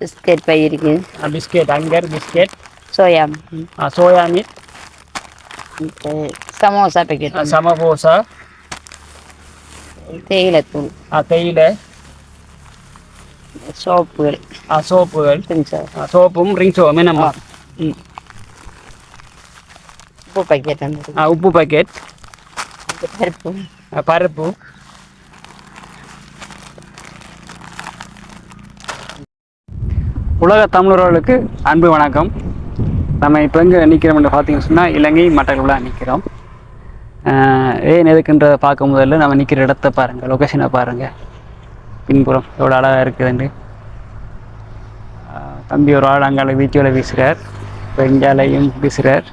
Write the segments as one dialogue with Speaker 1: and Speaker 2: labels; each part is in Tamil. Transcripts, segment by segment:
Speaker 1: பிஸ்கெட் பை இருக்கு
Speaker 2: biscuit. Anchor biscuit.
Speaker 1: Soya.
Speaker 2: Soya meat
Speaker 1: samosa packet
Speaker 2: Samaposha
Speaker 1: தேயிலைத்தூள்.
Speaker 2: தேயிலை.
Speaker 1: சோப்புகள்.
Speaker 2: சோப்புகள். சோப்பும் ரிங் சோப்பும் என்னம்மா?
Speaker 1: உப்பு பேக்கெட்
Speaker 2: உப்பு பாக்கெட்
Speaker 1: பருப்பு.
Speaker 2: பருப்பு. உலக தமிழர்களுக்கு அன்பு வணக்கம். நம்ம இப்போ எங்கே நிற்கிறோம்னு பார்த்தீங்கன்னு சொன்னால் இலங்கை மட்டக்குள்ள நிற்கிறோம் ஏன் எதுக்குன்றதை பார்க்க முதல்ல நம்ம நிற்கிற இடத்த பாருங்கள் லொக்கேஷனை பாருங்கள் பின்புறம் எவ்வளோ அழகாக இருக்குதுண்டு தம்பி ஒரு ஆள் அங்கால வீச்சோல வீசுகிறார் வெங்காலையும் வீசுகிறார்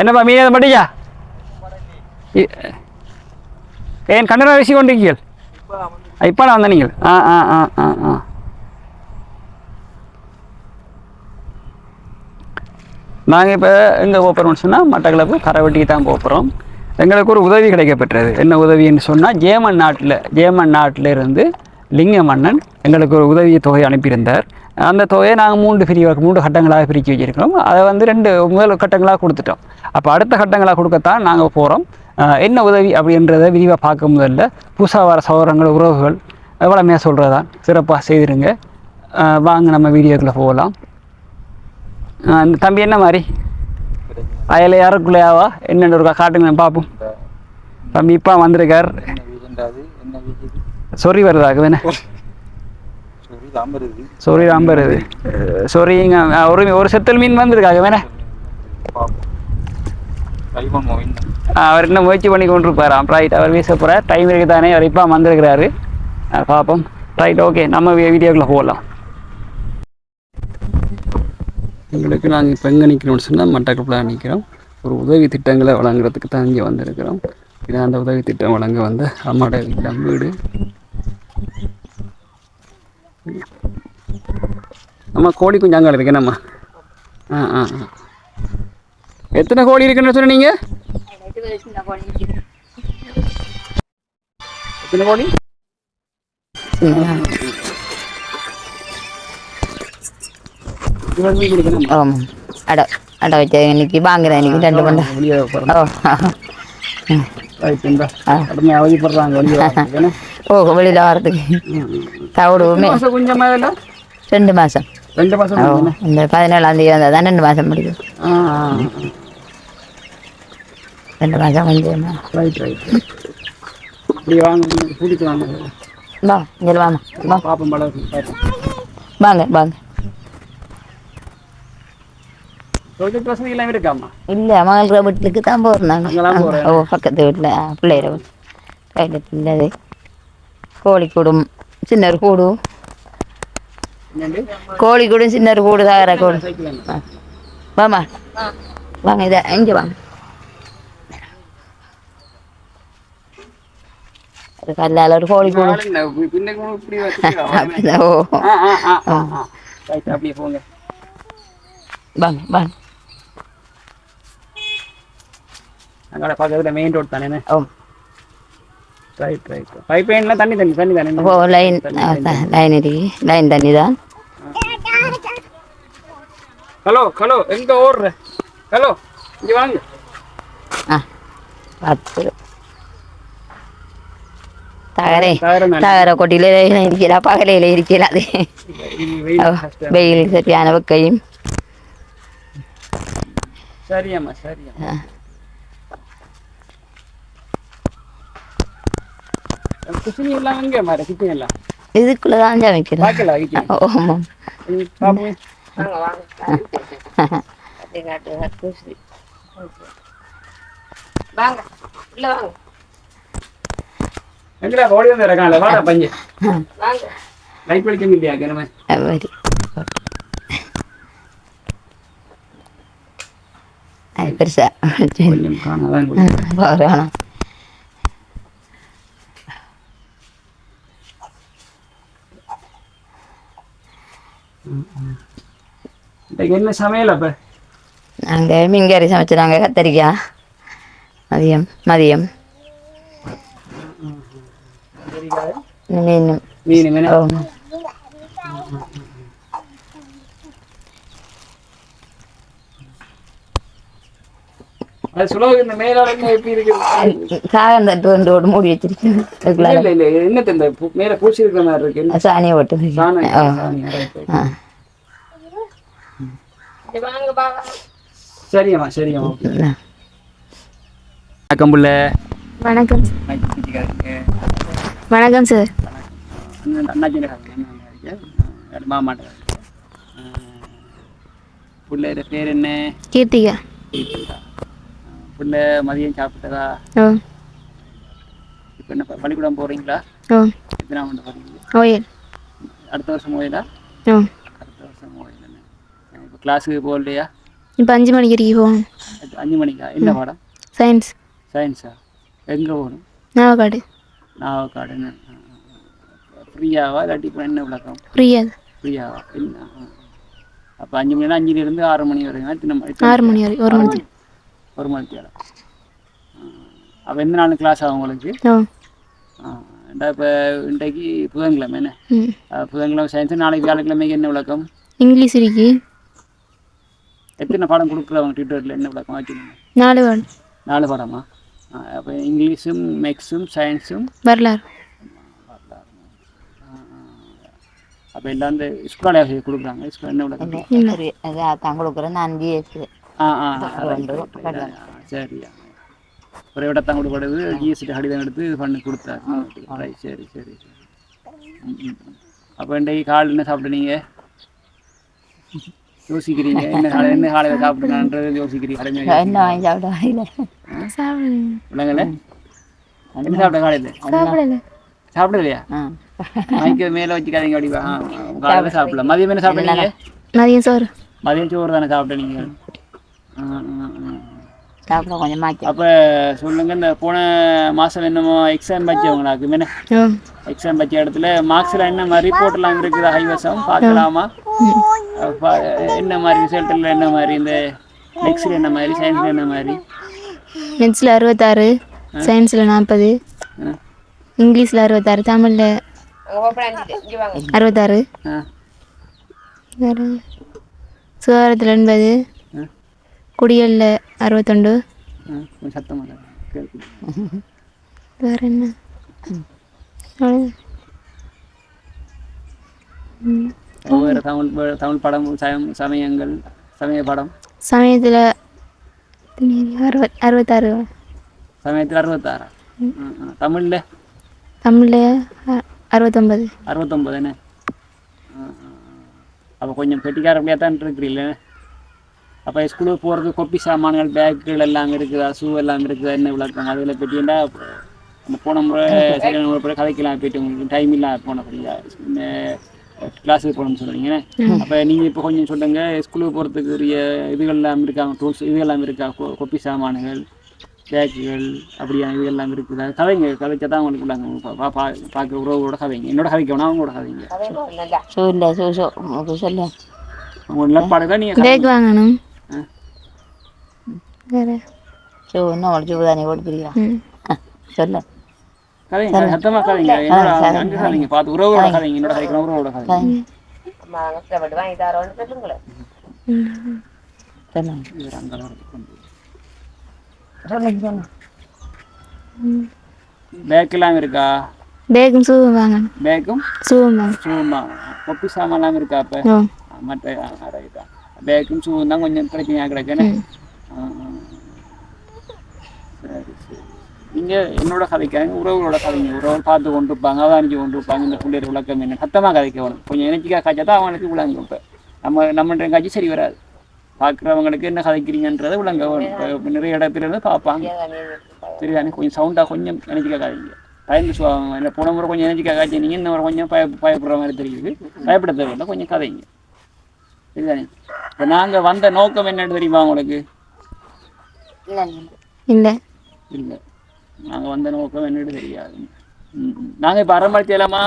Speaker 2: என்னப்பா மீன் எதை மட்டியா ஏன் கண்ணனை வீசி கொண்டிருக்கீர்கள் இப்போ நான் வந்த நீங்கள் ஆ ஆ ஆ ஆ ஆ நாங்கள் இப்போ எங்கே போகிறோம்னு சொன்னால் மட்டக்களப்பு கரைவட்டிக்கு தான் போகிறோம் எங்களுக்கு ஒரு உதவி கிடைக்கப்பெற்றது என்ன உதவின்னு சொன்னால் ஜேமன் நாட்டில் ஜேமன் நாட்டில் இருந்து லிங்க மன்னன் எங்களுக்கு ஒரு உதவி தொகை அனுப்பியிருந்தார் அந்த தொகையை நாங்கள் மூன்று பிரிவாக மூன்று கட்டங்களாக பிரித்து வச்சிருக்கிறோம். அதை வந்து ரெண்டு முதல் கட்டங்களாக கொடுத்துட்டோம். அப்போ அடுத்த கட்டங்களாக கொடுக்கத்தான் நாங்கள் போகிறோம் என்ன உதவி அப்படின்றத விரிவாக பார்க்க முதல்ல. புதுசாக வர சௌரங்கள் உறவுகள் எவ்வளோ சொல்கிறது தான் சிறப்பாக செய்திருங்க வாங்க நம்ம வீடியோக்குள்ளே போகலாம். தம்பி என்ன மாதிரி? அயல யாருக்குள்ளையாவா என்னென்னு இருக்கா? காட்டுங்க பார்ப்போம் தம்பி இப்போ வந்திருக்கார். சொறி வருதாக்கு வேணே. சொறி ராம்பருது சொறி இங்க ஆ, ஒரு ஒரு செத்தல் மீன் வந்திருக்காங்க வேணே. ஆ, அவர் இன்னும் முயற்சி பண்ணி கொண்டிருப்பாராம் ரைட் அவர் வீச போகிறார் டைம் இருக்கு தானே அவர் இப்போ வந்திருக்கிறாரு. பார்ப்போம் ரைட் ஓகே நம்ம வீடியோக்குள்ளே போகலாம் எங்களுக்கு நாங்கள் இப்போ எங்கே நிற்கிறோம்னு சொன்னால் மட்டக்கப்பில் நிற்கிறோம் ஒரு உதவி திட்டங்களை வழங்குறதுக்கு தான் இங்கே வந்திருக்கிறோம். இதான் அந்த உதவி திட்டம் வழங்க வந்த அம்மாட இல்லம் வீடு. அம்மா கோழி கொஞ்சம் அங்கே இருக்கு என்னம்மா ஆ ஆ ஆ எத்தனை கோழி இருக்குன்னு சொன்னீங்க எத்தனை கோழி இருபது மீன் இருக்குண்ணா
Speaker 1: ஆமாம் அடை அடை வச்ச இன்னைக்கு வாங்குறேன் இன்னைக்கு ரெண்டு மணி
Speaker 2: வெளியே போகிறோம்
Speaker 1: ஓ
Speaker 2: ரைட் இந்த உடனே அவதிப்படுறாங்க
Speaker 1: ஓ வெளியில் வர்றதுக்கு தவிடுமே ரெண்டு மாதம்
Speaker 2: ரெண்டு மாசம்
Speaker 1: ஓ இந்த பதினேழாம் தேதி வந்தால் தான் ரெண்டு மாதம் முடியும் ரெண்டு மாதம் கொஞ்சம்
Speaker 2: ரைட் ரைட் இப்படி வாங்க கூட்டிட்டு வாங்க.
Speaker 1: வா இங்கே
Speaker 2: பாப்பம்
Speaker 1: வாங்க வாங்க.
Speaker 2: ப்ரொஜெக்ட் வசதி எல்லாம் இருக்காம்மா?
Speaker 1: இல்லை மகள வீட்டுக்கு தான்
Speaker 2: போறேன்.
Speaker 1: ஓ பக்கத்து வீட்டில் பிள்ளைகிற கையில் இல்லது கோழி கூடும். சின்ன கூடு.
Speaker 2: என்னண்டு
Speaker 1: கோழி கூடும் சின்ன கூடு தாகிற கூடு. வாமா. வாங்க இதை இங்கே வாங்க. ஒரு கல்லால் ஒரு கோழி கூடு
Speaker 2: நாளைக்கு நான் இப்படி பின்னுக்கு முன்னுக்கு இப்படி வச்சுக்கிறா.
Speaker 1: அப்படிதான் ஓ. வாங்க வாங்க.
Speaker 2: அங்கே பக்கத்தில் மெயின் ரோட் தானே
Speaker 1: ஓ
Speaker 2: ரைட் ரைட் பைப் லைன்லாம் தண்ணி தண்ணி தண்ணி தானே?
Speaker 1: ஓ லைன் லைன் இருக்கு லைன் தண்ணி. தான்.
Speaker 2: ஹலோ ஹலோ எங்க ஓடுற? ஹலோ இங்க வாங்க.
Speaker 1: ஆ பத்து தகரே
Speaker 2: தகர மேல.
Speaker 1: தகர கொட்டியில இருக்கலாம் பகலையில் இருக்கலாம் அது.
Speaker 2: வெயில்
Speaker 1: ஓ,
Speaker 2: கஷ்டம்.
Speaker 1: வெயில் சரியான வெக்கையும்
Speaker 2: சரியம்மா சரியம்மா கிச்சன் எல்லாம் எங்க மாற கிச்சன் எல்லாம்
Speaker 1: இதுக்குள்ள தான் சமைக்கிறேன்
Speaker 2: பாக்கல கிச்சன்
Speaker 1: ஆமாம்
Speaker 2: பாப்போம்
Speaker 1: வாங்க உள்ள வாங்க
Speaker 2: எங்கடா ஓடி வந்து இருக்கான்ல வாடா பஞ்சு
Speaker 1: வாங்க
Speaker 2: லைட் வெளிச்சம் இல்லையா கிணமே
Speaker 1: வரி அது பெருசா
Speaker 2: கொஞ்சம் காணாதான் கொஞ்சம். இன்னைக்கு என்ன சமையல் அப்ப?
Speaker 1: நாங்கள் மீன்கறி சமைச்சினாங்க கத்திரிக்காய் மதியம் மதியம். மீன்
Speaker 2: மீன் மீன்
Speaker 1: ஓ
Speaker 2: அது சுலோக இந்த எப்படி
Speaker 1: தட்டு ஓடு மூடி
Speaker 2: இல்ல இந்த பூ- மேல பூச்சி இருக்கிற மாதிரி இருக்கு? என்ன
Speaker 1: ஓட்டு
Speaker 2: சாணி.
Speaker 1: ஆ.
Speaker 2: சரியம்மா சரியம்மா. வணக்கம் புள்ள.
Speaker 3: வணக்கம். வணக்கம் சார்
Speaker 2: பிள்ளையோட பேர் என்ன?
Speaker 3: கீர்த்திகா.
Speaker 2: கீர்த்திகா. புள்ள மதியம் சாப்பிட்டதா? இப்போ என்ன பள்ளிக்கூடம் போறீங்களா? எத்தனை ஆண்டு
Speaker 3: ஓயல்
Speaker 2: அடுத்த வருஷம் போயிடா அடுத்த வருஷம் போயிடல இப்போ கிளாஸுக்கு போகலையா?
Speaker 3: இப்போ அஞ்சு மணிக்கு வரைக்கும் போகணும்
Speaker 2: அஞ்சு மணிக்கா? என்ன பாடம்?
Speaker 3: சயின்ஸ்
Speaker 2: சயின்ஸா எங்கே போகணும்?
Speaker 3: நாவக்காடு.
Speaker 2: நாவக்காடுன்னு ஃப்ரீயாவா? இல்லாட்டி இப்போ என்ன விளக்கம்?
Speaker 3: ஃப்ரீயா.
Speaker 2: ஃப்ரீயாவா? என்ன? அப்போ அஞ்சு மணினா அஞ்சுலேருந்து ஆறு மணி வரைக்கும்
Speaker 3: ஆறு மணி வரை ஒரு மணி.
Speaker 2: ஒரு மணிக்கு வேலை அப்போ எந்த நாள் கிளாஸ் ஆகும் உங்களுக்கு?
Speaker 3: ஓ
Speaker 2: ஏண்டா இப்போ இன்றைக்கு புதன்கிழமை என்ன? புதன்கிழமை சயின்ஸ் நாளைக்கு வியாழக்கிழமைக்கு என்ன விளக்கம்?
Speaker 3: இங்கிலீஷ் இருக்கு.
Speaker 2: எத்தனை பாடம் கொடுக்குறவங்க ட்விட்டரில் என்ன விளக்கம் வச்சுக்கோங்க
Speaker 3: நாலு வார்டு
Speaker 2: நாலு பாடமா? அப்போ இங்கிலீஷும் மேக்ஸும் சயின்ஸும்
Speaker 3: வரலாறு.
Speaker 2: அப்போ எல்லாம் இந்த ஸ்கூலாக கொடுக்குறாங்க. ஸ்கூல் என்ன விளக்கம்?
Speaker 1: கொடுக்குறேன். நான் ஜிஎஸ்
Speaker 2: ஆ, சரியா ஒரு இடத்தான் கொடுக்கப்படுது ஜிஎஸ்டி கடிதம் எடுத்து பண்ணி கொடுத்தாரு ரைட் சரி சரி சரி. அப்போ இன்றைக்கு கால் என்ன சாப்பிட்டீங்க யோசிக்கிறீங்க என்ன காலை என்ன காலையில் சாப்பிடுங்கன்றது யோசிக்கிறீங்க
Speaker 1: என்ன வாங்கி சாப்பிட
Speaker 2: என்ன சாப்பிட்ட காலையில்
Speaker 3: சாப்பிடல
Speaker 2: சாப்பிடலையா மைக்க மேலே வச்சுக்காதீங்க அப்படி வா. காலையில் சாப்பிடல மதியம் என்ன சாப்பிட்டீங்க
Speaker 3: மதியம் சோறு
Speaker 2: மதியம் சோறு தானே சாப்பிட்ட நீங்கள்
Speaker 1: சாப்பிட கொஞ்சம் மாற்றி
Speaker 2: அப்போ சொல்லுங்க இந்த போன மாதம் என்னமோ எக்ஸாம் வச்சவங்களாக்கு என்ன
Speaker 3: ஓ
Speaker 2: எக்ஸாம் வச்ச இடத்துல மார்க்ஸில் என்ன மாதிரி ரிப்போர்ட்லாம் இருக்குது ஹைவசம் பார்க்கலாமா? என்ன மாதிரி ரிசல்ட்டில் என்ன மாதிரி இந்த நெக்ஸ்டில் என்ன மாதிரி சயின்ஸில் என்ன மாதிரி?
Speaker 3: மேத்ஸில் அறுபத்தாறு சயின்ஸில் நாற்பது. இங்கிலீஷில் அறுபத்தாறு தமிழில் அறுபத்தாறு. சுகாதாரத்தில் எண்பது. குடியலில் அறுபத்தொண்டு வேறு என்ன.
Speaker 2: வேறு தமிழ் தமிழ் படம் சம சமயங்கள் சமய படம்.
Speaker 3: சமயத்தில் அறுபத் அறுபத்தாறு.
Speaker 2: சமயத்தில் அறுபத்தாறா? தமிழில்?
Speaker 3: தமிழில் அறுபத்தொம்பது
Speaker 2: அறுபத்தொம்பது என்ன? அப்போ கொஞ்சம் பெட்டிக்காரப்படியாக தான் இருக்கிறீல்ல அப்போ ஸ்கூலுக்கு போகிறதுக்கு கொப்பி சாமான்கள் பேக்குகள் எல்லாம் இருக்குதா? ஷூ எல்லாம் இருக்குதா? என்ன விளக்கம் அதில் பெட்டியண்டா அந்த போன முறை சரியான முறை கதைக்கலாம் போயிட்டு உங்களுக்கு டைம் இல்லை போனபடியா இந்த கிளாஸுக்கு போகணும்னு சொல்கிறீங்க அப்போ நீங்கள் இப்போ கொஞ்சம் சொல்லுங்க ஸ்கூலுக்கு போகிறதுக்கு உரிய இதுகள்லாம் இருக்காங்க டூல்ஸ் இதுகள்லாம் இருக்கா? கொப்பி சாமான்கள் பேக்குகள் அப்படியா? இதெல்லாம் இருக்குதா? கதைங்க கதைச்சா தான் உங்களுக்கு உள்ளாங்க. பா பா பார்க்குற உறவோட கதைங்க. என்னோட கதைக்க வேணா அவங்களோட கதைங்க.
Speaker 1: ஷூ ஷூ உங்களுக்கு சொல்லு
Speaker 2: உங்க நிலப்பாடு தான் நீங்கள்
Speaker 3: பேக் வாங்கணும். வேறு
Speaker 1: ஷூ இன்னும் ஒரு ஷூ தானே ஓடிக்கிறீங்களா
Speaker 3: ம்
Speaker 1: சொல்லு
Speaker 2: சத்தமாக கதைங்க கதைங்க பார்த்து உறவோட கதைங்க என்னோட கதைக்கலாம் உறவோட கதைங்க
Speaker 1: சொல்லுங்க
Speaker 2: இவர் அங்கே வரது கொண்டு
Speaker 1: சொல்லுங்க சொல்லுங்க
Speaker 2: பேக்கெல்லாம் இருக்கா
Speaker 3: பேக்கும் ஷூவும் வாங்கணும்
Speaker 2: பேக்கும்
Speaker 3: ஷூவும் வாங்கணும்
Speaker 2: ஷூமா கொப்பி சாமான்லாம் இருக்கா அப்போ மற்ற பேக்கும் ஷூவும் தான் கொஞ்சம் பிரச்சனையாக கிடக்குன்னு. சரி சரி நீங்கள் என்னோட கதைக்காங்க உறவுகளோட கதைங்க உறவு பார்த்து கொண்டு இருப்பாங்க அவதானிச்சு கொண்டு இருப்பாங்க இந்த பிள்ளைகள் விளக்கம் என்ன சத்தமாக கதைக்க வேணும் கொஞ்சம் எனர்ஜிக்காக காய்ச்சா தான் அவங்களுக்கு விளங்கும் இப்போ நம்ம நம்ம காய்ச்சி சரி வராது பார்க்குறவங்களுக்கு என்ன கதைக்கிறீங்கன்றதை விளங்க நிறைய இடத்துல இருந்து பார்ப்பாங்க சரிதானே கொஞ்சம் சவுண்டாக கொஞ்சம் எனர்ஜிக்காக காய்ங்க பயந்து சுவாங்க போன முறை கொஞ்சம் எனர்ஜிக்காக காய்ச்சினீங்க இந்த முறை கொஞ்சம் பய பயப்படுற மாதிரி தெரியுது பயப்பட தேவையில்லை கொஞ்சம் கதைங்க சரிதானே இப்போ நாங்கள் வந்த நோக்கம் என்னன்னு தெரியுமா உங்களுக்கு?
Speaker 3: இல்லை.
Speaker 2: இல்லை. நாங்கள் வந்த நோக்கம் என்னன்னு தெரியாது. நாங்கள் இப்போ அரமணி தேலமா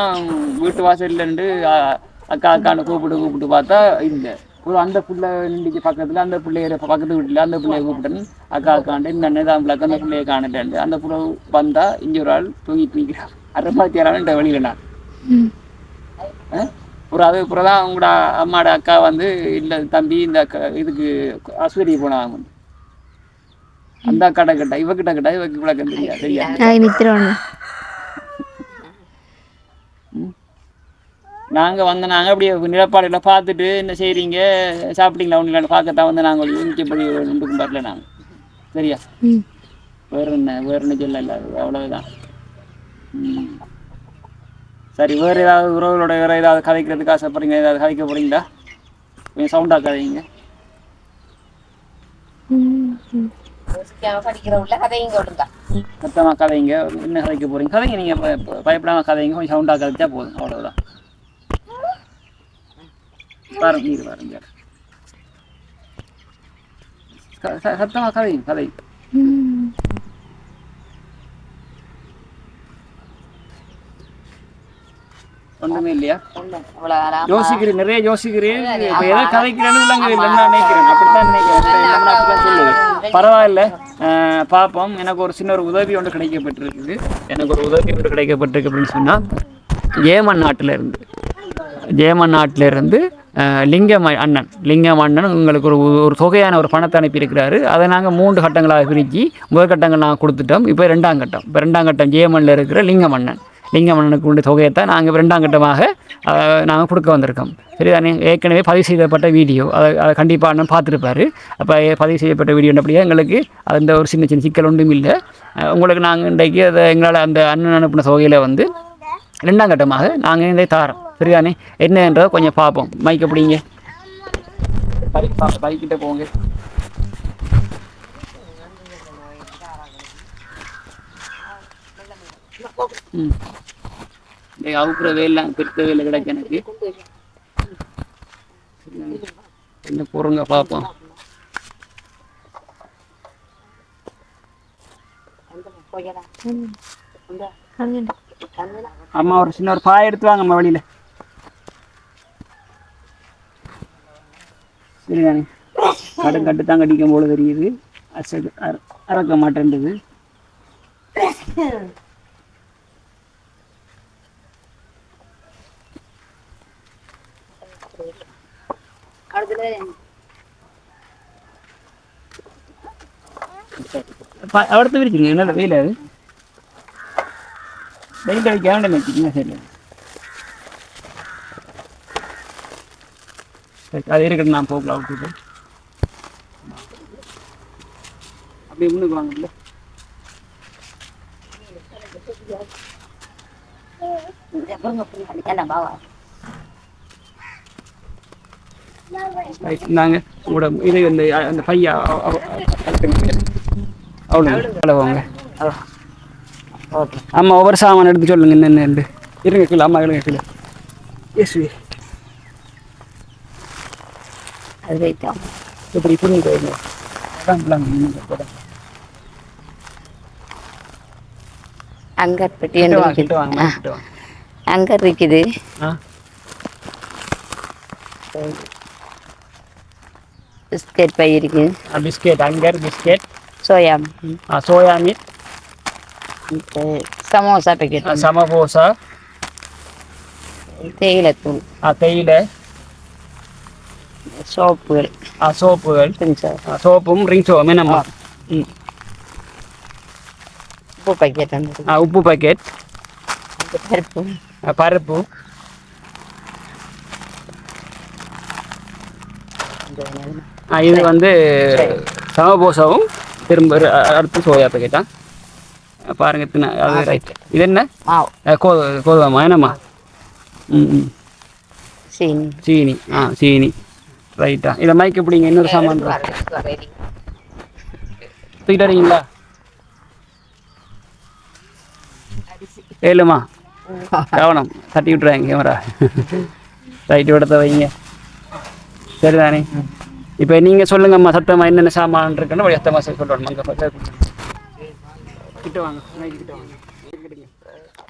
Speaker 2: வீட்டு வாசல்லேருந்து அக்கா அக்கான்னு கூப்பிட்டு கூப்பிட்டு பார்த்தா இல்லை. ஒரு அந்த புள்ள நின்றுச்சு பக்கத்துல அந்த பிள்ளைய பக்கத்து வீட்டுல அந்த பிள்ளைய கூப்பிட்டேன் அக்கா அக்காண்டு இந்த அண்ணன் பிள்ளைக்கு அந்த பிள்ளைய காணட்டேன் அந்த புள்ள வந்தா இங்க ஒரு ஆள் தூங்கிட்டு நிற்கிறான் அறுபத்தி ஆறாள் வெளியில நான் அப்புறம் அது அப்புறம் தான் உங்களோட அம்மாட அக்கா வந்து இல்லை தம்பி இந்த அக்கா இதுக்கு ஆஸ்பத்திரிக்கு போனாங்க. அந்த அக்காட்ட கேட்டா இவகிட்ட கேட்டா இவக்கு விளக்கம் தெரியாது. தெரியாது. நாங்கள் வந்து நாங்கள் அப்படியே நிலப்பாடையில் பார்த்துட்டு என்ன செய்கிறீங்க சாப்பிட்டீங்களா? ஒன்றும் பார்க்கத்தான் வந்து நாங்கள் யூனிக்கப்படி ஒன்றுக்கும் வரல நாங்கள் சரியா? வேற என்ன வேற என்ன சொல்ல இல்லை அவ்வளவுதான். ம். சரி வேறு ஏதாவது உறவுகளோட வேறு ஏதாவது கதைக்கிறதுக்கு ஆசைப்படுறீங்க ஏதாவது கதைக்க போகிறீங்களா கொஞ்சம் சவுண்டாக கதைங்க.
Speaker 1: சத்தமாக
Speaker 2: மொத்தமாக கதைங்க. என்ன கதைக்க போகிறீங்க கதைங்க நீங்கள் பயப்படாமல் கதைங்க. கொஞ்சம் சவுண்டாக கதைச்சா போதும். அவ்வளோதான் பாருங்க நீர் பாருங்க. சத்தமாக ச- கதைங்க கதை
Speaker 3: ம்
Speaker 2: ஒன்றுமே இல்லையா யோசிக்கிறேன் நிறைய யோசிக்கிறேன். இப்போ எதை கதைக்கிறேன்னு நினைக்கிறேன்? அப்படித்தான் நினைக்கிறேன். பரவாயில்ல. பார்ப்போம். எனக்கு ஒரு சின்ன ஒரு உதவி ஒன்று கிடைக்கப்பட்டிருக்குது. எனக்கு ஒரு உதவி ஒன்று கிடைக்கப்பட்டிருக்கு அப்படின்னு சொன்னால் ஏமன் நாட்டில் இருந்து ஜேமன் நாட்டில் இருந்து அஹ், லிங்கம் அண்ணன். லிங்கம் அண்ணன் உங்களுக்கு ஒரு ஒரு தொகையான ஒரு பணத்தை அனுப்பியிருக்கிறாரு. அதை நாங்கள் மூன்று கட்டங்களாக பிரித்து முதல் கட்டங்கள் நாங்கள் கொடுத்துட்டோம். இப்போ ரெண்டாம் கட்டம். இப்போ ரெண்டாம் கட்டம் ஜேமனில் இருக்கிற லிங்கம் அண்ணன். லிங்கம் அண்ணனுக்கு உண்டு தொகையை தான் நாங்கள் ரெண்டாம் கட்டமாக நாங்கள் கொடுக்க வந்திருக்கோம். சரிதானே ஏற்கனவே பதிவு செய்யப்பட்ட வீடியோ. அதை அதை கண்டிப்பாக அண்ணன் பார்த்துருப்பாரு. அப்போ பதிவு செய்யப்பட்ட வீடியோ அப்படியே எங்களுக்கு அந்த ஒரு சின்ன சின்ன சிக்கல் ஒன்றும் இல்லை. உங்களுக்கு நாங்கள் இன்றைக்கு அதை எங்களால் அந்த அண்ணன் அனுப்பின தொகையில் வந்து ரெண்டாம் கட்டமாக நாங்கள் இதை தாரோம். சரிதானே என்னன்றதை கொஞ்சம் பார்ப்போம். மைக் பிடிங்க. பைக் பைக்கிட்ட போங்க. ம். டேய், அவுக்குற வேலாம் பெருத்த வேலை கிடைக்க எனக்கு. என்ன பொறுங்க பார்ப்போம் அம்மா ஒரு சின்ன ஒரு பாய் எடுத்து வாங்க அம்மா வெளியில சரிதானே கடன் கட்டு தான் கடிக்கும் போல தெரியுது. அசடு அற- அறக்க மாட்டேன்றது. ப- அடுத்து விரிச்சிருங்க என்ன வெயில் அது வெயில் வைக்க வேண்டாம் வச்சுக்கோங்க சரி சரி, அது இருக்கட்டும் நான் போகலாம் விட்டுட்டு அப்படியே முன்னுக்கு வாங்கல
Speaker 1: என்ன பாவா
Speaker 2: ரைட் நாங்க உங்களோட இது இந்த அந்த பையா அவ்வளோ வாங்க.
Speaker 1: ஓகே.
Speaker 2: ஆமாம் ஒவ்வொரு சாமான் எடுத்து சொல்லுங்க என்னென்ன இருங்க கீழே அம்மா இருங்க கீழே. எஸ்
Speaker 1: அது வைத்தோம்
Speaker 2: எப்படி புரிஞ்சு போயிருங்க அதான் பிள்ளைங்க, நீங்க கூட.
Speaker 1: அங்கர் பெட்டி
Speaker 2: கிட்ட
Speaker 1: ஒன்று
Speaker 2: வாங்க, கிட்ட
Speaker 1: இருக்குது
Speaker 2: வாங்க,
Speaker 1: ஆ,
Speaker 2: கிட்ட வாங்க.
Speaker 1: அங்கர் இருக்குது
Speaker 2: ஆ
Speaker 1: பிஸ்கட் பை இருக்குது
Speaker 2: ஆ, biscuit. Anchor biscuit.
Speaker 1: Soya.
Speaker 2: Soya meat
Speaker 1: samosa packet
Speaker 2: ஆ, சமபோசா
Speaker 1: தேயிலைத்தூள்.
Speaker 2: தேயிலை.
Speaker 1: சோப்புகள்.
Speaker 2: ஆ, சோப்புகள். சோப்பும் ரிங் சோப்பும் என்னம்மா ம்.
Speaker 1: உப்பு பாக்கெட்
Speaker 2: உப்பு பாக்கெட்
Speaker 1: பருப்பு.
Speaker 2: பருப்பு ஆ, இது வந்து சமபோசாவும் திரும்ப அடுத்து சோயா பாக்கெட்டா ஆ, பாருங்க அது ரைட் இது என்ன?
Speaker 1: மாவு.
Speaker 2: ஆ, கோ கோதுமா என்னம்மா? ம்
Speaker 1: சீனி.
Speaker 2: சீனி. ஆ சீனி. ரைட்டா இதை மைக் எப்படிங்க இன்னொரு சாமான். தூக்கிட்டு வரீங்களா? ஏழுமா? கவனம். தட்டி விட்டுறாங்க கேமரா. ரைட்டு விடத்த வைங்க. சரிதானே? இப்போ நீங்கள் சொல்லுங்கம்மா சத்தமாக என்னென்ன சாமான் இருக்குன்னு ஒரு சத்தமாக சொல்லணும் அங்கே கிட்ட வாங்க கிட்ட வாங்க.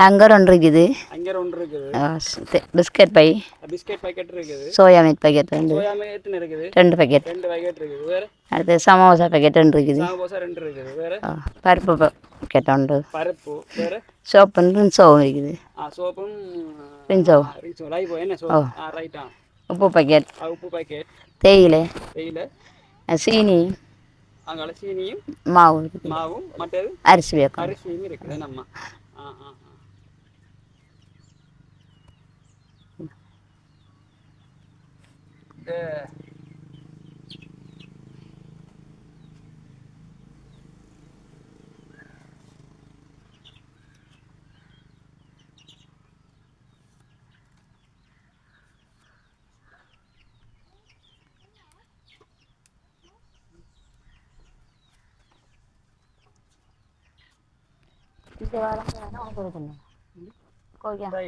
Speaker 1: அங்கே ஒன்று இருக்குது.
Speaker 2: அங்கே ஒன்று இருக்குது.
Speaker 1: பிஸ்கட் பை.
Speaker 2: பிஸ்கெட் பாக்கெட் இருக்குது.
Speaker 1: சோயா மீட் பாக்கெட் ரெண்டு.
Speaker 2: சோயா எத்தனை இருக்குது?
Speaker 1: ரெண்டு பாக்கெட்
Speaker 2: ரெண்டு பாக்கெட் இருக்குது. வேறு?
Speaker 1: அடுத்து சமோசா பாக்கெட் ஒன்று இருக்குது.
Speaker 2: சாம்போசா ரெண்டு இருக்குது. வேறு?
Speaker 1: பருப்பு பாக்கெட் உண்டு
Speaker 2: பருப்பு. வேறு?
Speaker 1: சோப்பு சோவும் இருக்குது.
Speaker 2: ஆ சோப்பும்
Speaker 1: ரின்சோ
Speaker 2: ரிச்சோ லைபோ என்ன சோப்பு? ஆ ரைட்டா.
Speaker 1: உப்பு பாக்கெட்
Speaker 2: உப்பு பாக்கெட்
Speaker 1: தேயிலை
Speaker 2: வெயில
Speaker 1: ஆ, சீனி
Speaker 2: அங்கால சீனியும்
Speaker 1: மாவு இருக்குது
Speaker 2: மாவும் மற்றது
Speaker 1: அரிசி வேக்கம்
Speaker 2: அரிசியும் இருக்குது நம்ம ஆ இந்த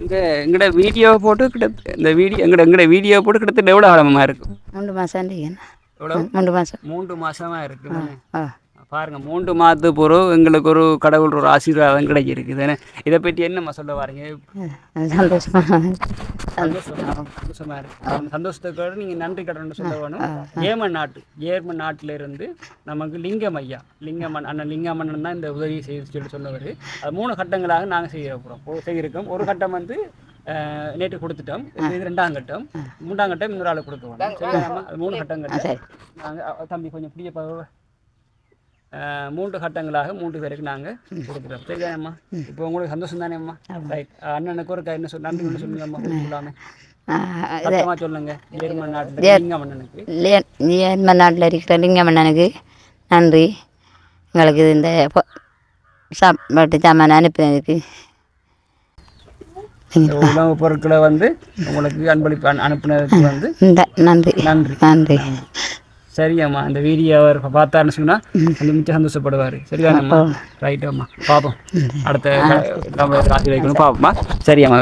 Speaker 2: இந்த எங்கட வீடியோ போட்டு கிட்ட இந்த வீடியோ எங்கட எங்கட வீடியோ போட்டு கிட்டத்தட்ட எவ்வளோ ஆழமாக இருக்கும்
Speaker 1: மூன்று மாதம்
Speaker 2: எவ்வளோ
Speaker 1: மூன்று மாதம்
Speaker 2: மூன்று மாசமா இருக்குது
Speaker 1: ஆ.
Speaker 2: பாருங்க மூன்று மாதத்து பிறகு எங்களுக்கு ஒரு கடவுள் ஒரு ஆசீர்வாதம் கிடைச்சிருக்குது இதை பற்றி என்னம்மா சொல்ல வரீங்க?
Speaker 1: அது சந்தோஷமா.
Speaker 2: சந்தோஷமா சந்தோஷமா இருக்கு. அந்த சந்தோஷத்துக்கு நீங்க நன்றி கடன் சொல்ல வேணும். ஏமன் நாட்டு ஏர்மன் நாட்டில இருந்து நமக்கு லிங்கம் ஐயா லிங்கம்மன் அண்ணன் லிங்கம்மன் தான் இந்த உதவி செய்து சொல்லி சொன்னவர் அது மூணு கட்டங்களாக நாங்கள் செய்ய போகிறோம் ஒரு செய்திருக்கோம். ஒரு கட்டம் வந்து நேற்று கொடுத்துட்டோம். இது ரெண்டாம் கட்டம். மூன்றாம் கட்டம் இன்னொரு ஆளு கொடுக்க வேணும். மூணு கட்டம் கட்டம் நாங்கள் தம்பி கொஞ்சம் பிடிய ப- அஹ், மூன்று கட்டங்களாக மூன்று பேருக்கு நாங்கள் கொடுத்துட்டோம் சரிதானம்மா இப்போ உங்களுக்கு சந்தோஷம் தானேம்மா ரைட் அண்ணனுக்கு ஒரு என்ன சொல் நன்றி ஒன்று சொல்லுங்கம்மா சத்தமாக சொல்லுங்க. ஜெர்மன் நாட்டில் லிங்கம் அண்ணனுக்கு.
Speaker 1: ஏன்ம நாட்டில் இருக்கிற லிங்கமண்ணனுக்கு நன்றி. எங்களுக்கு இந்த சாப்பாட்டு சாமான் அனுப்பினதுக்கு.
Speaker 2: இந்த உணவு பொருட்களை வந்து உங்களுக்கு அன்பளிப்பு அனு- அனுப்புனதுக்கு வந்து
Speaker 1: இந்த நன்றி.
Speaker 2: நன்றி.
Speaker 1: நன்றி.
Speaker 2: சரியாம்மா இந்த வீடியோ அவர் பார்த்தாருன்னு சொன்னால் கொஞ்சம் மிச்சம் சந்தோஷப்படுவார். சரிதானம்மா? ரைட் அம்மா. பார்ப்போம் அடுத்த ராசி வைக்கணும். பார்ப்போம்மா சரியாம்மா.